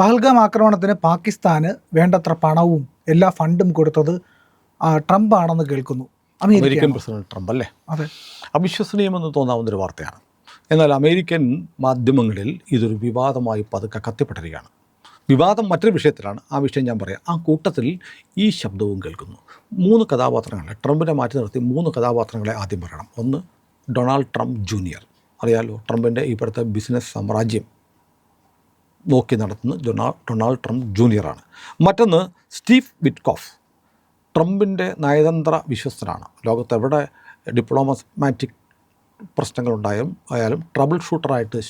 പഹൽഗാം ആക്രമണത്തിന് പാകിസ്ഥാന് വേണ്ടത്ര പണവും എല്ലാ ഫണ്ടും കൊടുത്തത് ട്രംപ് ആണെന്ന് കേൾക്കുന്നു. അമേരിക്കൻ പ്രസിഡന്റ് ട്രംപ് അല്ലേ? അതെ. അവിശ്വസനീയമെന്ന് തോന്നാവുന്ന ഒരു വാർത്തയാണ്. എന്നാൽ അമേരിക്കൻ മാധ്യമങ്ങളിൽ ഇതൊരു വിവാദമായി പതുക്കെ കത്തിപ്പെട്ടിരിക്കുകയാണ്. വിവാദം മറ്റൊരു വിഷയത്തിലാണ്. ആ വിഷയം ഞാൻ പറയാം. ആ കൂട്ടത്തിൽ ഈ ശബ്ദവും കേൾക്കുന്നു. മൂന്ന് കഥാപാത്രങ്ങളെ ട്രംപിനെ മാറ്റി നിർത്തി മൂന്ന് കഥാപാത്രങ്ങളെ ആദ്യം പറയണം. ഒന്ന് ഡൊണാൾഡ് ട്രംപ് ജൂനിയർ. അറിയാലോ ട്രംപിന്റെ ഇപ്പോഴത്തെ ബിസിനസ് സാമ്രാജ്യം. നോക്കി നടത്തുന്ന ഡൊണാ ഡൊണാൾഡ് ട്രംപ് ജൂനിയറാണ്. മറ്റൊന്ന് സ്റ്റീവ് വിറ്റ്കോഫ്. ട്രംപിന്റെ നയതന്ത്ര വിശ്വസ്തനാണ്. ലോകത്ത് എവിടെ ഡിപ്ലോമാറ്റിക് പ്രശ്നങ്ങളുണ്ടായാലും ആയാലും ട്രബിൾ ഷൂട്ടറായിട്ട്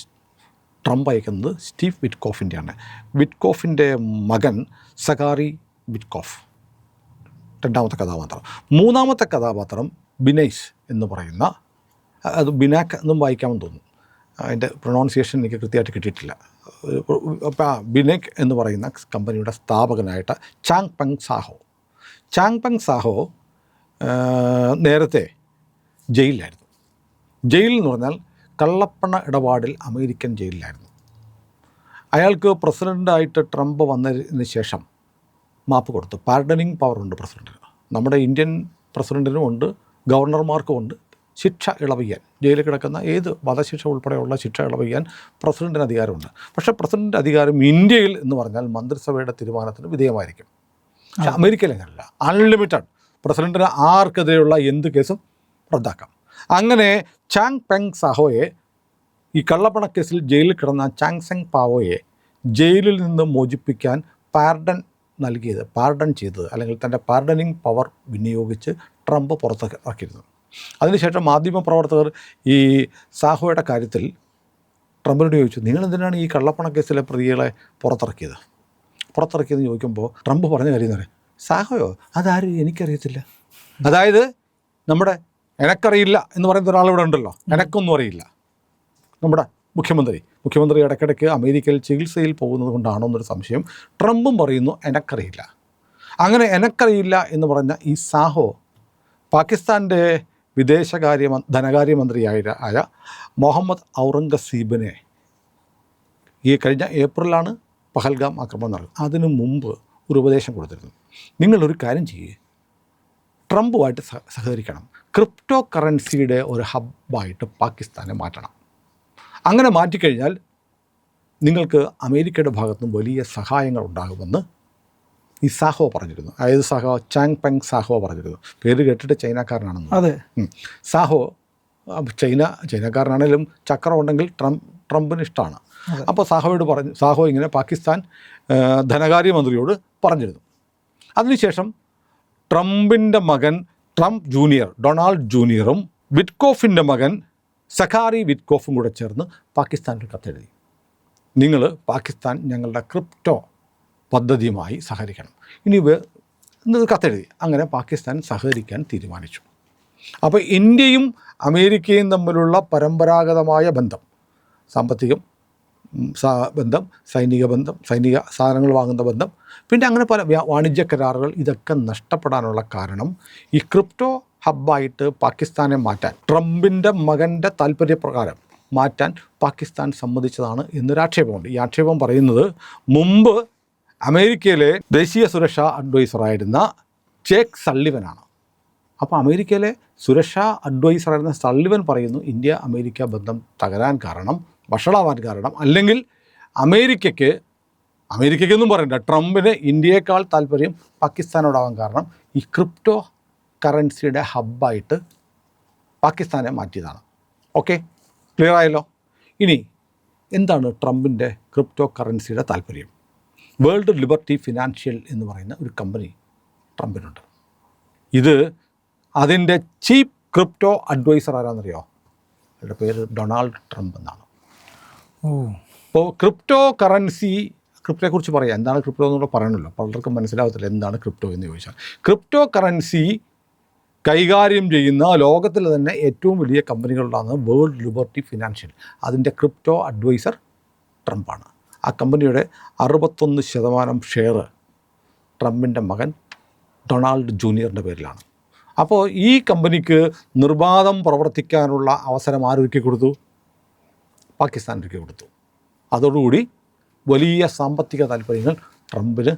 ട്രംപ് അയക്കുന്നത് സ്റ്റീവ് വിറ്റ്കോഫിന്റെയാണ് വിറ്റ്കോഫിന്റെ മകൻ സകാറി വിറ്റ്കോഫ്. രണ്ടാമത്തെ കഥാപാത്രം. മൂന്നാമത്തെ കഥാപാത്രം ബിനൈസ് എന്ന് പറയുന്ന അത് ബിനാക്ക് എന്നും വായിക്കാമെന്ന് തോന്നുന്നു. അതിന്റെ പ്രൊണൗൺസിയേഷൻ എനിക്ക് കൃത്യമായിട്ട് കിട്ടിയിട്ടില്ല. ബിനെക് എന്ന് പറയുന്ന കമ്പനിയുടെ സ്ഥാപകനായിട്ട് ചാങ് പങ് സാഹോ. ചാങ് പങ് സാഹോ നേരത്തെ ജയിലിലായിരുന്നു. ജയിൽ എന്ന് പറഞ്ഞാൽ കള്ളപ്പണ ഇടപാടിൽ അമേരിക്കൻ ജയിലിലായിരുന്നു. അയാൾക്ക് പ്രസിഡന്റായിട്ട് ട്രംപ് വന്നതിന് ശേഷം മാപ്പ് കൊടുത്തു. പാർഡനിങ് പവറുണ്ട് പ്രസിഡന്റിന് നമ്മുടെ ഇന്ത്യൻ പ്രസിഡന്റിനും ഉണ്ട് ഗവർണർമാർക്കും ഉണ്ട്. ശിക്ഷ ഇളവിയാൻ. ജയിലിൽ കിടക്കുന്ന ഏത് വധശിക്ഷ ഉൾപ്പെടെയുള്ള ശിക്ഷ ഇളവിയാൻ പ്രസിഡന്റിന് അധികാരമുണ്ട്. പക്ഷേ പ്രസിഡന്റിന്റെ അധികാരം ഇന്ത്യയിൽ എന്ന് പറഞ്ഞാൽ മന്ത്രിസഭയുടെ തീരുമാനത്തിന് വിധേയമായിരിക്കും. പക്ഷേ അമേരിക്കയിൽ അങ്ങനെയല്ല അൺലിമിറ്റഡ്. പ്രസിഡന്റിന് ആർക്കെതിരെയുള്ള എന്ത് കേസും റദ്ദാക്കാം. അങ്ങനെ ചാങ് പെങ് സഹോയെ ഈ കള്ളപ്പണക്കേസിൽ ജയിലിൽ കിടന്ന ചാങ് സെങ് പാവോയെ ജയിലിൽ നിന്ന് മോചിപ്പിക്കാൻ പാർഡൺ നൽകിയത് പാർഡൺ ചെയ്തത് അല്ലെങ്കിൽ തന്റെ പാർഡനിങ് പവർ വിനിയോഗിച്ച് ട്രംപ് പുറത്തിറക്കിയിരുന്നു. അതിനുശേഷം മാധ്യമപ്രവർത്തകർ ഈ സാഹോയുടെ കാര്യത്തിൽ ട്രംപിനോട് ചോദിച്ചു നിങ്ങൾ എന്തിനാണ് ഈ കള്ളപ്പണ കേസിലെ പ്രതികളെ പുറത്തിറക്കിയത്? പുറത്തിറക്കിയെന്ന് ചോദിക്കുമ്പോൾ ട്രംപ് പറഞ്ഞ കാര്യം എന്ന് പറയാം സാഹോയോ അതാരും? എനിക്കറിയത്തില്ല. അതായത് നമ്മുടെ എനക്കറിയില്ല എന്ന് പറയുന്ന ഒരാളിവിടെ ഉണ്ടല്ലോ എനക്കൊന്നും അറിയില്ല. നമ്മുടെ മുഖ്യമന്ത്രി മുഖ്യമന്ത്രി ഇടയ്ക്കിടയ്ക്ക് അമേരിക്കയിൽ ചികിത്സയിൽ പോകുന്നത് കൊണ്ടാണോ എന്നൊരു സംശയം ട്രംപും പറയുന്നു എനക്കറിയില്ല. അങ്ങനെ എനക്കറിയില്ല എന്ന് പറഞ്ഞ ഈ സാഹോ പാകിസ്ഥാന്റെ വിദേശകാര്യ ധനകാര്യമന്ത്രിയായ ആയ മുഹമ്മദ് ഔറംഗസീബിനെ ഈ കഴിഞ്ഞ ഏപ്രിലാണ് പഹൽഗാം ആക്രമണം നടന്നത്. അതിനു മുമ്പ് ഒരു ഉപദേശം കൊടുത്തിരുന്നു. നിങ്ങളൊരു കാര്യം ചെയ്യുക ട്രംപുമായിട്ട് സഹ സഹകരിക്കണം. ക്രിപ്റ്റോ കറൻസിയുടെ ഒരു ഹബ്ബായിട്ട് പാകിസ്ഥാനെ മാറ്റണം. അങ്ങനെ മാറ്റിക്കഴിഞ്ഞാൽ നിങ്ങൾക്ക് അമേരിക്കയുടെ ഭാഗത്തുനിന്ന് വലിയ സഹായങ്ങൾ ഉണ്ടാകുമെന്ന് ഈ സാഹോ പറഞ്ഞിരുന്നു. അതായത് സാഹോ ചാങ് പെങ് സാഹോ പറഞ്ഞിരുന്നു. പേര് കേട്ടിട്ട് ചൈനക്കാരനാണെന്ന്. അതെ. സാഹോ ചൈന ചൈനക്കാരനാണെങ്കിലും ചക്രം ഉണ്ടെങ്കിൽ ട്രംപ് ട്രംപിന് ഇഷ്ടമാണ് അപ്പോൾ സാഹോയോട് പറഞ്ഞു സാഹോ ഇങ്ങനെ പാകിസ്ഥാൻ ആ, ധനകാര്യമന്ത്രിയോട് പറഞ്ഞിരുന്നു. അതിനുശേഷം ട്രംപിന്റെ മകൻ ട്രംപ് ജൂനിയർ ഡൊണാൾഡ് ജൂനിയറും വിറ്റ്കോഫിന്റെ മകൻ സഖാറി വിറ്റ്കോഫും കൂടെ ചേർന്ന് പാകിസ്ഥാനിൽ കത്തെഴുതി. നിങ്ങൾ പാകിസ്ഥാൻ ഞങ്ങളുടെ ക്രിപ്റ്റോ പദ്ധതിയുമായി സഹകരിക്കണം. ഇനി ഇത് കത്തെഴുതി. അങ്ങനെ പാകിസ്ഥാൻ സഹകരിക്കാൻ തീരുമാനിച്ചു. അപ്പോൾ ഇന്ത്യയും അമേരിക്കയും തമ്മിലുള്ള പരമ്പരാഗതമായ ബന്ധം സാമ്പത്തികം ബന്ധം സൈനിക ബന്ധം സൈനിക സാധനങ്ങൾ വാങ്ങുന്ന ബന്ധം പിന്നെ അങ്ങനെ പല വാണിജ്യ കരാറുകൾ ഇതൊക്കെ നഷ്ടപ്പെടാനുള്ള കാരണം ഈ ക്രിപ്റ്റോ ഹബ്ബായിട്ട് പാകിസ്ഥാനെ മാറ്റാൻ ട്രംപിന്റെ മകന്റെ താല്പര്യപ്രകാരം മാറ്റാൻ പാകിസ്ഥാൻ സമ്മതിച്ചതാണ് എന്നൊരാക്ഷേപമുണ്ട്. ഈ ആക്ഷേപം പറയുന്നത് മുമ്പ് അമേരിക്കയിലെ ദേശീയ സുരക്ഷാ അഡ്വൈസറായിരുന്ന ചേക്ക് സള്ളിവനാണ്. അപ്പോൾ അമേരിക്കയിലെ സുരക്ഷാ അഡ്വൈസറായിരുന്ന സള്ളിവൻ പറയുന്നു ഇന്ത്യ അമേരിക്ക ബന്ധം തകരാൻ കാരണം വഷളാവാൻ കാരണം അല്ലെങ്കിൽ അമേരിക്കയ്ക്ക് അമേരിക്കയ്ക്കൊന്നും പറയണ്ട ട്രംപിന് ഇന്ത്യയേക്കാൾ താല്പര്യം പാകിസ്ഥാനോടാവാൻ കാരണം ഈ ക്രിപ്റ്റോ കറൻസിയുടെ ഹബ്ബായിട്ട് പാകിസ്ഥാനെ മാറ്റിയതാണ്. ഓക്കെ ക്ലിയർ ആയല്ലോ? ഇനി എന്താണ് ട്രംപിന്റെ ക്രിപ്റ്റോ കറൻസിയുടെ താല്പര്യം? വേൾഡ് ലിബർട്ടി ഫിനാൻഷ്യൽ എന്ന് പറയുന്ന ഒരു കമ്പനി ട്രംപിനുണ്ട്. ഇത് അതിന്റെ ചീപ്പ് ക്രിപ്റ്റോ അഡ്വൈസർ ആരാണെന്നറിയോ അയാളുടെ പേര് ഡൊണാൾഡ് ട്രംപ് എന്നാണ്. ഓ. അപ്പോൾ ക്രിപ്റ്റോ കറൻസി ക്രിപ്റ്റോയെക്കുറിച്ച് പറയാം. എന്താണ് ക്രിപ്റ്റോ എന്നുള്ള പറയണമല്ലോ. പലർക്കും മനസ്സിലാവത്തില്ല എന്താണ് ക്രിപ്റ്റോ എന്ന് ചോദിച്ചാൽ. ക്രിപ്റ്റോ കറൻസി കൈകാര്യം ചെയ്യുന്ന ലോകത്തിൽ തന്നെ ഏറ്റവും വലിയ കമ്പനികളിലാണ് വേൾഡ് ലിബർട്ടി ഫിനാൻഷ്യൽ. അതിന്റെ ക്രിപ്റ്റോ അഡ്വൈസർ ട്രംപാണ്. ആ കമ്പനിയുടെ അറുപത്തൊന്ന് ശതമാനം ഷെയർ ട്രംപിന്റെ മകൻ ഡൊണാൾഡ് ജൂനിയറിന്റെ പേരിലാണ്. അപ്പോൾ ഈ കമ്പനിക്ക് നിർബാധം പ്രവർത്തിക്കാനുള്ള അവസരം ആരൊരുക്കി കൊടുത്തു? പാകിസ്ഥാൻ ഒരുക്കി കൊടുത്തു. അതോടുകൂടി വലിയ സാമ്പത്തിക താല്പര്യങ്ങൾ ട്രംപിന്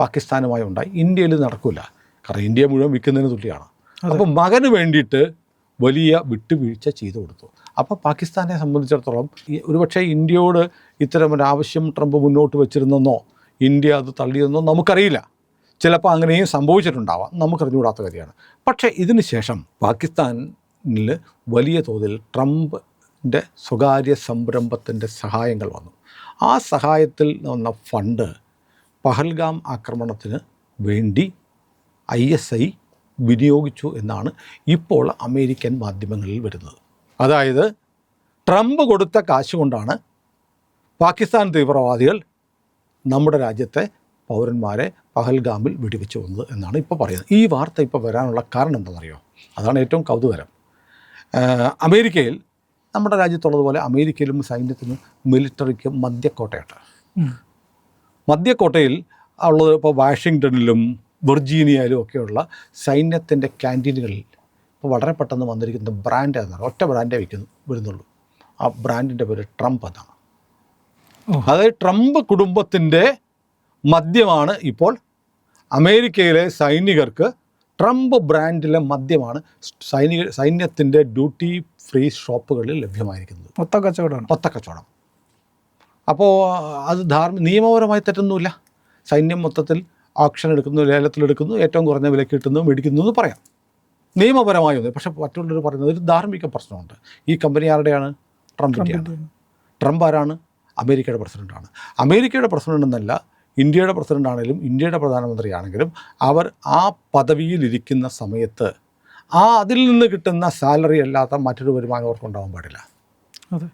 പാകിസ്ഥാനുമായി ഉണ്ടായി. ഇന്ത്യയിൽ നടക്കില്ല. കാരണം ഇന്ത്യ മുഴുവൻ വിൽക്കുന്നതിന് തുല്യമാണ്. അപ്പോൾ മകന് വേണ്ടിയിട്ട് വലിയ വിട്ടുവീഴ്ച ചെയ്തു കൊടുത്തു. അപ്പോൾ പാകിസ്ഥാനെ സംബന്ധിച്ചിടത്തോളം ഒരുപക്ഷെ ഇന്ത്യയോട് ഇത്തരം ഒരു ആവശ്യം ട്രംപ് മുന്നോട്ട് വെച്ചിരുന്നെന്നോ ഇന്ത്യ അത് തള്ളിയെന്നോ നമുക്കറിയില്ല. ചിലപ്പോൾ അങ്ങനെയും സംഭവിച്ചിട്ടുണ്ടാവാം. നമുക്കറിഞ്ഞുകൂടാത്ത കാര്യമാണ്. പക്ഷേ ഇതിന് ശേഷം പാകിസ്ഥാനിൽ വലിയ തോതിൽ ട്രംപിന്റെ സ്വകാര്യ സംരംഭത്തിന്റെ സഹായങ്ങൾ വന്നു. ആ സഹായത്തിൽ വന്ന ഫണ്ട് പഹൽഗാം ആക്രമണത്തിന് വേണ്ടി ഐ എസ് ഐ വിനിയോഗിച്ചു എന്നാണ് ഇപ്പോൾ അമേരിക്കൻ മാധ്യമങ്ങളിൽ വരുന്നത്. അതായത് ട്രംപ് കൊടുത്ത കാശ് കൊണ്ടാണ് പാകിസ്ഥാൻ തീവ്രവാദികൾ നമ്മുടെ രാജ്യത്തെ പൗരന്മാരെ പഹൽഗാമിൽ വെടിവെച്ച് വന്നത് എന്നാണ് ഇപ്പോൾ പറയുന്നത്. ഈ വാർത്ത ഇപ്പോൾ വരാനുള്ള കാരണം എന്താണെന്നറിയോ? അതാണ് ഏറ്റവും കൗതുകരം. അമേരിക്കയിൽ നമ്മുടെ രാജ്യത്തുള്ളതുപോലെ അമേരിക്കയിലും സൈന്യത്തിനും മിലിറ്ററിക്കും മദ്യക്കോട്ടയുണ്ട് മദ്യക്കോട്ടയിൽ ഉള്ളത് ഇപ്പോൾ വാഷിങ്ടണിലും വെർജീനിയയിലും ഒക്കെയുള്ള സൈന്യത്തിന്റെ ക്യാന്റീനുകളിൽ ഇപ്പോൾ വളരെ പെട്ടെന്ന് വന്നിരിക്കുന്ന ബ്രാൻഡ് എന്നാണ് ഒറ്റ ബ്രാൻഡേ വിൽക്കുന്നു വരുന്നുള്ളൂ. ആ ബ്രാൻഡിന്റെ പേര് ട്രംപ് എന്നാണ് അതായത് ട്രംപ് കുടുംബത്തിന്റെ മദ്യമാണ് ഇപ്പോൾ അമേരിക്കയിലെ സൈനികർക്ക് ട്രംപ് ബ്രാൻഡിലെ മദ്യമാണ് സൈനിക സൈന്യത്തിന്റെ ഡ്യൂട്ടി ഫ്രീ ഷോപ്പുകളിൽ ലഭ്യമായിരിക്കുന്നത്. മൊത്ത കച്ചവടമാണ്. ഒത്തക്കച്ചവടം അപ്പോൾ അത് ധാർമ്മിക നിയമപരമായി തെറ്റൊന്നുമില്ല. സൈന്യം മൊത്തത്തിൽ ഓപ്ഷൻ എടുക്കുന്നു ലേലത്തിലെടുക്കുന്നു ഏറ്റവും കുറഞ്ഞ വിലയ്ക്ക് കിട്ടുന്നു മേടിക്കുന്നു എന്ന് പറയാം. നിയമപരമായി ഒന്നും പക്ഷേ മറ്റുള്ളവർ പറയുന്നത് ഒരു ധാർമ്മിക പ്രശ്നമുണ്ട്. ഈ കമ്പനി ആരുടെയാണ്? ട്രംപിന്റെയാണ് ട്രംപ് ആരാണ്? അമേരിക്കയുടെ പ്രസിഡന്റാണ് അമേരിക്കയുടെ പ്രസിഡന്റ് എന്നല്ല ഇന്ത്യയുടെ പ്രസിഡന്റ് ആണെങ്കിലും ഇന്ത്യയുടെ പ്രധാനമന്ത്രിയാണെങ്കിലും അവർ ആ പദവിയിലിരിക്കുന്ന സമയത്ത് ആ അതിൽ നിന്ന് കിട്ടുന്ന സാലറി അല്ലാത്ത മറ്റൊരു വരുമാനം അവർക്ക് ഉണ്ടാവാൻ പാടില്ല. അതെ.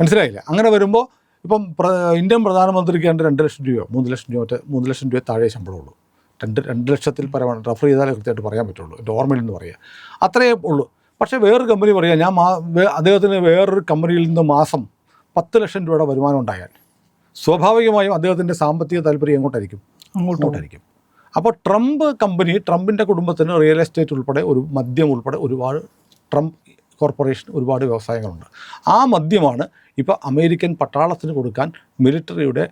മനസ്സിലായില്ല? അങ്ങനെ വരുമ്പോൾ ഇപ്പം പ്ര- ഇന്ത്യൻ പ്രധാനമന്ത്രിക്ക് രണ്ട് രണ്ട് ലക്ഷം രൂപയോ മൂന്ന് ലക്ഷം രൂപ മറ്റേ മൂന്ന് ലക്ഷം രൂപ താഴെ ശമ്പളമുള്ളൂ. രണ്ട് രണ്ട് ലക്ഷത്തിൽ പരമാണ് റഫർ ചെയ്താലേ കൃത്യമായിട്ട് പറയാൻ പറ്റുള്ളൂ. എന്റെ ഓർമ്മയിൽ നിന്ന് പറയുക അത്രയേ ഉള്ളൂ. പക്ഷേ വേറൊരു കമ്പനി പറയുക ഞാൻ മാ അദ്ദേഹത്തിന് വേറൊരു കമ്പനിയിൽ നിന്ന് മാസം പത്ത് ലക്ഷം രൂപയുടെ വരുമാനം ഉണ്ടായാൽ സ്വാഭാവികമായും അദ്ദേഹത്തിന്റെ സാമ്പത്തിക താല്പര്യം എങ്ങോട്ടായിരിക്കും? അങ്ങോട്ടോട്ടായിരിക്കും അപ്പോൾ ട്രംപ് കമ്പനി ട്രംപിന്റെ കുടുംബത്തിന് റിയൽ എസ്റ്റേറ്റ് ഉൾപ്പെടെ ഒരു മദ്യം ഉൾപ്പെടെ ഒരുപാട് ട്രംപ് കോർപ്പറേഷൻ ഒരുപാട് വ്യവസായങ്ങളുണ്ട്. ആ മദ്യമാണ് ഇപ്പോൾ അമേരിക്കൻ പട്ടാളത്തിന് കൊടുക്കാൻ മിലിറ്ററിയുടെ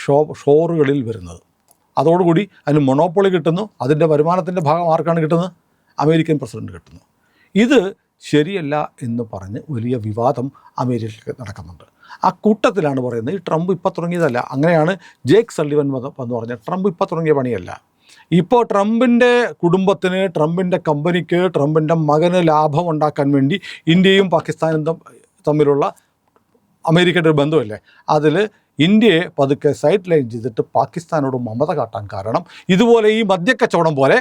ഷോ ഷോറുകളിൽ വരുന്നത്. അതോടുകൂടി അതിന് മൊണോപ്പൊളി കിട്ടുന്നു. അതിന്റെ വരുമാനത്തിന്റെ ഭാഗം ആർക്കാണ് കിട്ടുന്നത്? അമേരിക്കൻ പ്രസിഡന്റ് കിട്ടുന്നു. ഇത് ശരിയല്ല എന്ന് പറഞ്ഞ് വലിയ വിവാദം അമേരിക്കയിൽ നടക്കുന്നുണ്ട്. ആ കൂട്ടത്തിലാണ് പറയുന്നത് ഈ ട്രംപ് ഇപ്പോൾ തുടങ്ങിയതല്ല. അങ്ങനെയാണ് ജേക്ക് സള്ളിവൻ എന്ന് പറഞ്ഞ ട്രംപ് ഇപ്പോൾ തുടങ്ങിയ പണിയല്ല. ഇപ്പോൾ ട്രംപിന്റെ കുടുംബത്തിന് ട്രംപിന്റെ കമ്പനിക്ക് ട്രംപിന്റെ മകന് ലാഭം ഉണ്ടാക്കാൻ വേണ്ടി ഇന്ത്യയും പാകിസ്ഥാനും തമ്മിലുള്ള അമേരിക്കയുടെ ഒരു ബന്ധമല്ലേ അതിൽ ഇന്ത്യയെ പതുക്കെ സൈഡ് ലൈൻ ചെയ്തിട്ട് പാകിസ്ഥാനോട് മമത കാട്ടാൻ കാരണം ഇതുപോലെ ഈ മദ്യക്കച്ചവടം പോലെ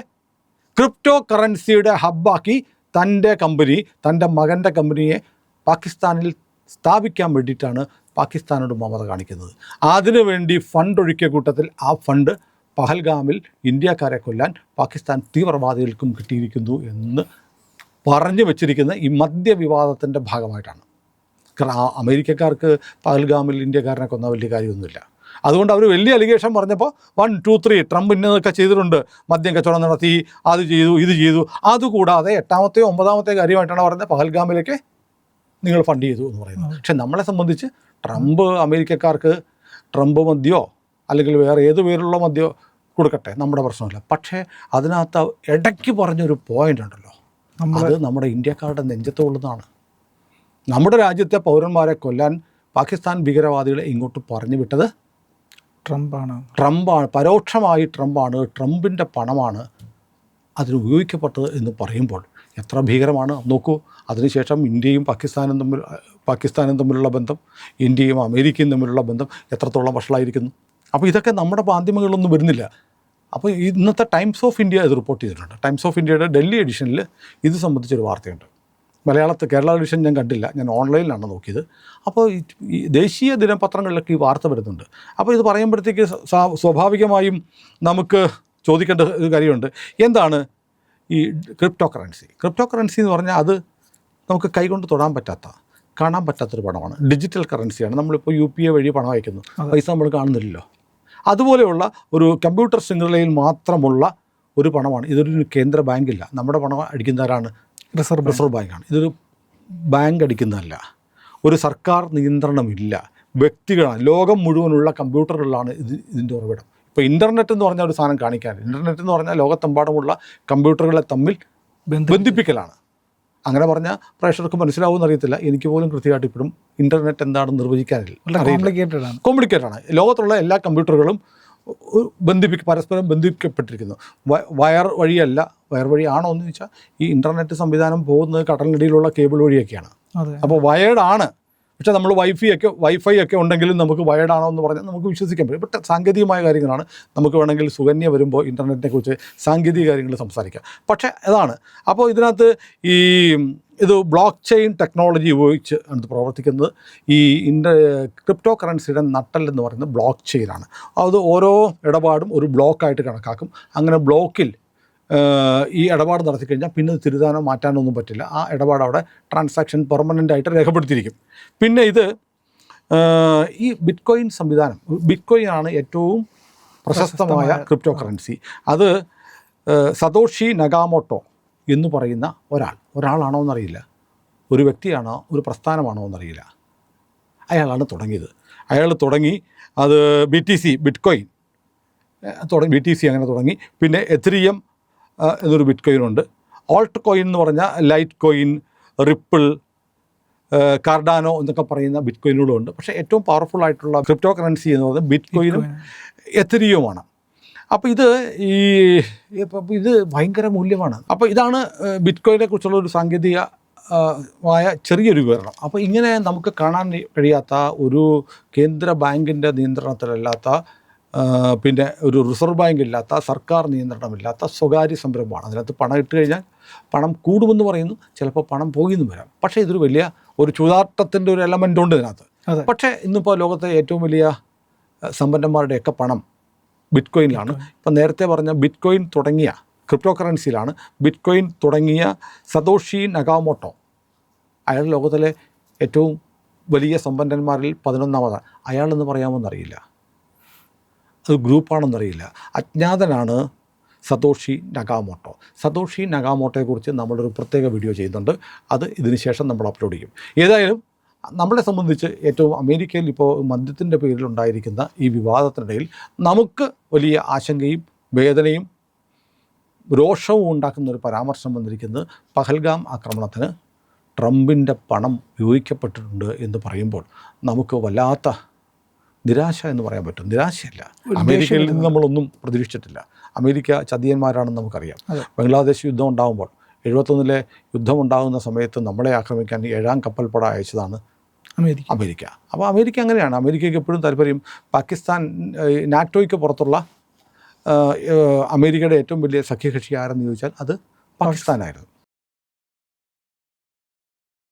ക്രിപ്റ്റോ കറൻസിയുടെ ഹബ്ബാക്കി തന്റെ കമ്പനി തന്റെ മകന്റെ കമ്പനിയെ പാകിസ്ഥാനിൽ സ്ഥാപിക്കാൻ വേണ്ടിയിട്ടാണ് പാകിസ്ഥാനോട് മമത കാണിക്കുന്നത്. അതിനുവേണ്ടി ഫണ്ട് ഒഴുക്കിയ കൂട്ടത്തിൽ ആ ഫണ്ട് പഹൽഗാമിൽ ഇന്ത്യക്കാരെ കൊല്ലാൻ പാകിസ്ഥാൻ തീവ്രവാദികൾക്കും കിട്ടിയിരിക്കുന്നു എന്ന് പറഞ്ഞു വെച്ചിരിക്കുന്ന ഈ മദ്യവിവാദത്തിന്റെ ഭാഗമായിട്ടാണ്. കാരണം അമേരിക്കക്കാർക്ക് പഹൽഗാമിൽ ഇന്ത്യക്കാരനെ കൊന്ന വലിയ കാര്യമൊന്നുമില്ല. അതുകൊണ്ട് അവർ വലിയ അലിഗേഷൻ പറഞ്ഞപ്പോൾ വൺ ടു ത്രീ ട്രംപ് ഇന്നതൊക്കെ ചെയ്തിട്ടുണ്ട്. മദ്യം കച്ചവടം നടത്തി അത് ചെയ്തു ഇത് ചെയ്തു. അതുകൂടാതെ എട്ടാമത്തെയോ ഒമ്പതാമത്തെയോ കാര്യമായിട്ടാണ് പറയുന്നത് പഹൽഗാമിലേക്ക് നിങ്ങൾ ഫണ്ട് ചെയ്തു എന്ന് പറയുന്നത്. പക്ഷെ നമ്മളെ സംബന്ധിച്ച് ട്രംപ് അമേരിക്കക്കാർക്ക് ട്രംപ് മദ്യോ അല്ലെങ്കിൽ വേറെ ഏത് പേരുള്ള മദ്യം കൊടുക്കട്ടെ? നമ്മുടെ പ്രശ്നമില്ല. പക്ഷേ അതിനകത്ത് ഇടയ്ക്ക് പറഞ്ഞൊരു പോയിന്റ് ഉണ്ടല്ലോ. അത് നമ്മുടെ ഇന്ത്യക്കാരുടെ നെഞ്ചത്തുള്ളതാണ് നമ്മുടെ രാജ്യത്തെ പൗരന്മാരെ കൊല്ലാൻ പാകിസ്ഥാൻ ഭീകരവാദികളെ ഇങ്ങോട്ട് പറഞ്ഞു വിട്ടത് ട്രംപാണ്. ട്രംപാണ്. പരോക്ഷമായി ട്രംപാണ്. ട്രംപിന്റെ പണമാണ് അതിന് ഉപയോഗിക്കപ്പെട്ടത് എന്ന് പറയുമ്പോൾ എത്ര ഭീകരമാണ്? നോക്കൂ. അതിനുശേഷം ഇന്ത്യയും പാകിസ്ഥാനും തമ്മിൽ പാകിസ്ഥാനും തമ്മിലുള്ള ബന്ധം ഇന്ത്യയും അമേരിക്കയും തമ്മിലുള്ള ബന്ധം എത്രത്തോളം വഷളായിരിക്കുന്നു? അപ്പോൾ ഇതൊക്കെ നമ്മുടെ മാധ്യമങ്ങളിലൊന്നും വരുന്നില്ല. അപ്പോൾ ഇന്നത്തെ ടൈംസ് ഓഫ് ഇന്ത്യ ഇത് റിപ്പോർട്ട് ചെയ്തിട്ടുണ്ട്. ടൈംസ് ഓഫ് ഇന്ത്യയുടെ ഡൽഹി എഡിഷനിൽ ഇത് സംബന്ധിച്ചൊരു വാർത്തയുണ്ട്. മലയാളത്തിൽ കേരള എഡിഷൻ ഞാൻ കണ്ടില്ല. ഞാൻ ഓൺലൈനിലാണ് നോക്കിയത്. അപ്പോൾ ഈ- ദേശീയ ദിനപത്രങ്ങളിലൊക്കെ ഈ വാർത്ത വരുന്നുണ്ട്. അപ്പോൾ ഇത് പറയുമ്പോഴത്തേക്ക് സ്വാ- സ്വാഭാവികമായും നമുക്ക് ചോദിക്കേണ്ട ഒരു കാര്യമുണ്ട്. എന്താണ് ഈ ക്രിപ്റ്റോ കറൻസി ക്രിപ്റ്റോ കറൻസി എന്ന് പറഞ്ഞാൽ അത് നമുക്ക് കൈകൊണ്ട് തൊടാൻ പറ്റാത്ത കാണാൻ പറ്റാത്തൊരു പണമാണ്. ഡിജിറ്റൽ കറൻസിയാണ് നമ്മളിപ്പോൾ യു പി ഐ വഴി പണം അയക്കുന്നു. പൈസ നമ്മൾ കാണുന്നില്ലല്ലോ. അതുപോലെയുള്ള ഒരു കമ്പ്യൂട്ടർ ശൃംഖലയിൽ മാത്രമുള്ള ഒരു പണമാണ്. ഇതൊരു കേന്ദ്ര ബാങ്കില്ല. നമ്മുടെ പണം അടിക്കുന്നവരാണ് റിസർവ് റിസർവ് ബാങ്കാണ്. ഇതൊരു ബാങ്ക് അടിക്കുന്നതല്ല. ഒരു സർക്കാർ നിയന്ത്രണമില്ല. വ്യക്തികളാണ് ലോകം മുഴുവനുള്ള കമ്പ്യൂട്ടറുകളാണ് ഇത് ഇതിന്റെ ഉറവിടം. ഇപ്പോൾ ഇന്റർനെറ്റ് എന്ന് പറഞ്ഞാൽ ഒരു സാധനം കാണിക്കാൻ ഇന്റർനെറ്റ് എന്ന് പറഞ്ഞാൽ ലോകത്തെമ്പാടുമുള്ള കമ്പ്യൂട്ടറുകളെ തമ്മിൽ ബന്ധിപ്പിക്കലാണ്. അങ്ങനെ പറഞ്ഞാൽ പ്രേക്ഷകർക്ക് മനസ്സിലാവുമെന്ന് അറിയത്തില്ല. എനിക്ക് പോലും കൃത്യമായിട്ട് ഇപ്പോഴും ഇന്റർനെറ്റ് എന്താണെന്ന് നിർവചിക്കാനില്ല കോംപ്ലിക്കേറ്റഡ് ആണ്. കോംപ്ലിക്കേറ്റഡ് ആണ്. ലോകത്തുള്ള എല്ലാ കമ്പ്യൂട്ടറുകളും ബന്ധിപ്പി ബന്ധിപ്പിക്ക പരസ്പരം ബന്ധിപ്പിക്കപ്പെട്ടിരിക്കുന്നു. വയർ വഴിയല്ല. വയർ വഴിയാണോ എന്ന് ചോദിച്ചാൽ ഈ ഇന്റർനെറ്റ് സംവിധാനം പോകുന്നത് കടലിനടിയിലുള്ള കേബിൾ വഴിയൊക്കെയാണ്. അപ്പോൾ വയേർഡ് ആണ്. പക്ഷേ നമ്മൾ വൈഫൈ ഒക്കെ വൈഫൈ ഒക്കെ ഉണ്ടെങ്കിലും നമുക്ക് വയർഡാണോ എന്ന് പറഞ്ഞാൽ നമുക്ക് വിശ്വസിക്കാൻ പറ്റും. ബട്ട് സാങ്കേതികമായ കാര്യങ്ങളാണ്. നമുക്ക് വേണമെങ്കിൽ സുകന്യ വരുമ്പോൾ ഇന്റർനെറ്റിനെ കുറിച്ച് സാങ്കേതിക കാര്യങ്ങൾ സംസാരിക്കാം. പക്ഷേ അതാണ്. അപ്പോൾ ഇതിനകത്ത് ഈ ഇത് ബ്ലോക്ക് ചെയിൻ ടെക്നോളജി ഉപയോഗിച്ച് ആണ് പ്രവർത്തിക്കുന്നത്. ഈ ഇന്റർ ക്രിപ്റ്റോ കറൻസിയുടെ നട്ടൽ എന്ന് പറയുന്നത് ബ്ലോക്ക് ചെയിനാണ് അത് ഓരോ ഇടപാടും ഒരു ബ്ലോക്കായിട്ട് കണക്കാക്കും. അങ്ങനെ ബ്ലോക്കിൽ ഈ ഇടപാട് നടത്തി കഴിഞ്ഞാൽ പിന്നെ തിരുതാനോ മാറ്റാനോ ഒന്നും പറ്റില്ല. ആ ഇടപാട് അവിടെ ട്രാൻസാക്ഷൻ പെർമനന്റ് ആയിട്ട് രേഖപ്പെടുത്തിയിരിക്കും. പിന്നെ ഇത് ഈ ബിറ്റ് കോയിൻ സംവിധാനം ബിറ്റ് കോയിൻ ആണ് ഏറ്റവും പ്രശസ്തമായ ക്രിപ്റ്റോ കറൻസി അത് സതോഷി നഗാമോട്ടോ എന്ന് പറയുന്ന ഒരാൾ ഒരാളാണോ എന്നറിയില്ല. ഒരു വ്യക്തിയാണോ ഒരു പ്രസ്ഥാനമാണോ എന്നറിയില്ല. അയാളാണ് തുടങ്ങിയത്. അയാൾ തുടങ്ങി അത് B T C bitcoin തുടങ്ങി ബി ടി സി അങ്ങനെ തുടങ്ങി. പിന്നെ എത്രിയം എന്നൊരു ബിറ്റ് കോയിൻ ഉണ്ട്. ഓൾട്ട് കോയിൻ എന്ന് പറഞ്ഞാൽ ലൈറ്റ് കോയിൻ റിപ്പിൾ കാർഡാനോ എന്നൊക്കെ പറയുന്ന ബിറ്റ് കോയിനുകളും ഉണ്ട്. പക്ഷേ ഏറ്റവും പവർഫുൾ ആയിട്ടുള്ള ക്രിപ്റ്റോ കറൻസി എന്ന് പറയുന്നത് ബിറ്റ് കോയിനും എത്തിരിയുമാണ് അപ്പോൾ ഇത് ഈ ഇത് ഭയങ്കര മൂല്യമാണ്. അപ്പോൾ ഇതാണ് ബിറ്റ് കോയിനെ കുറിച്ചുള്ള ഒരു സാങ്കേതിക മായ ചെറിയൊരു വിവരണം. അപ്പോൾ ഇങ്ങനെ നമുക്ക് കാണാൻ കഴിയാത്ത ഒരു കേന്ദ്ര ബാങ്കിന്റെ നിയന്ത്രണത്തിലല്ലാത്ത പിന്നെ ഒരു റിസർവ് ബാങ്ക് ഇല്ലാത്ത സർക്കാർ നിയന്ത്രണമില്ലാത്ത സ്വകാര്യ സംരംഭമാണ്. അതിനകത്ത് പണം ഇട്ട് കഴിഞ്ഞാൽ പണം കൂടുമെന്ന് പറയുന്നു ചിലപ്പോൾ പണം പോകുമെന്നും വരാം. പക്ഷേ ഇതൊരു വലിയ ഒരു ചൂതാട്ടത്തിന്റെ ഒരു എലമെന്റ് ഉണ്ട് ഇതിനകത്ത്. പക്ഷേ ഇന്നിപ്പോൾ ലോകത്തെ ഏറ്റവും വലിയ സമ്പന്നന്മാരുടെയൊക്കെ പണം ബിറ്റ് കോയിനിലാണ് ഇപ്പം നേരത്തെ പറഞ്ഞ ബിറ്റ് കോയിൻ തുടങ്ങിയ ക്രിപ്റ്റോ കറൻസിയിലാണ് ബിറ്റ് കോയിൻ തുടങ്ങിയ സതോഷി നഗാമോട്ടോ. അയാൾ ലോകത്തിലെ ഏറ്റവും വലിയ സമ്പന്നന്മാരിൽ പതിനൊന്നാമതാണ്. അയാളെന്ന് പറയാമെന്നറിയില്ല അത് ഗ്രൂപ്പാണെന്നറിയില്ല. അജ്ഞാതനാണ് സതോഷി നഗാമോട്ടോ. സതോഷി നഗാമോട്ടോയെക്കുറിച്ച് നമ്മളൊരു പ്രത്യേക വീഡിയോ ചെയ്യുന്നുണ്ട്. അത് ഇതിന് ശേഷം നമ്മൾ അപ്ലോഡ് ചെയ്യും. ഏതായാലും നമ്മളെ സംബന്ധിച്ച് ഏറ്റവും അമേരിക്കയിൽ ഇപ്പോൾ മദ്യത്തിന്റെ പേരിൽ ഉണ്ടായിരിക്കുന്ന ഈ വിവാദത്തിനിടയിൽ നമുക്ക് വലിയ ആശങ്കയും വേദനയും രോഷവും ഉണ്ടാക്കുന്ന ഒരു പരാമർശം വന്നിരിക്കുന്നത് പഹൽഗാം ആക്രമണത്തിന് ട്രംപിന്റെ പണം ഉപയോഗിക്കപ്പെട്ടിട്ടുണ്ട് എന്ന് പറയുമ്പോൾ നമുക്ക് വല്ലാത്ത നിരാശ എന്ന് പറയാൻ പറ്റും. നിരാശയല്ല. അമേരിക്കയിൽ നിന്ന് നമ്മളൊന്നും പ്രതീക്ഷിച്ചിട്ടില്ല. അമേരിക്ക ചതിയന്മാരാണെന്ന് നമുക്കറിയാം. ബംഗ്ലാദേശ് യുദ്ധം ഉണ്ടാകുമ്പോൾ എഴുപത്തൊന്നിലെ യുദ്ധം ഉണ്ടാകുന്ന സമയത്ത് നമ്മളെ ആക്രമിക്കാൻ ഏഴാം കപ്പൽപ്പട അയച്ചതാണ് അമേരിക്ക. അമേരിക്ക. അപ്പോൾ അമേരിക്ക അങ്ങനെയാണ്. അമേരിക്കയ്ക്ക് എപ്പോഴും താല്പര്യം പാകിസ്ഥാൻ നാറ്റോയ്ക്ക് പുറത്തുള്ള അമേരിക്കയുടെ ഏറ്റവും വലിയ സഖ്യകക്ഷി ആരെന്ന് ചോദിച്ചാൽ അത് പാകിസ്ഥാനായിരുന്നു.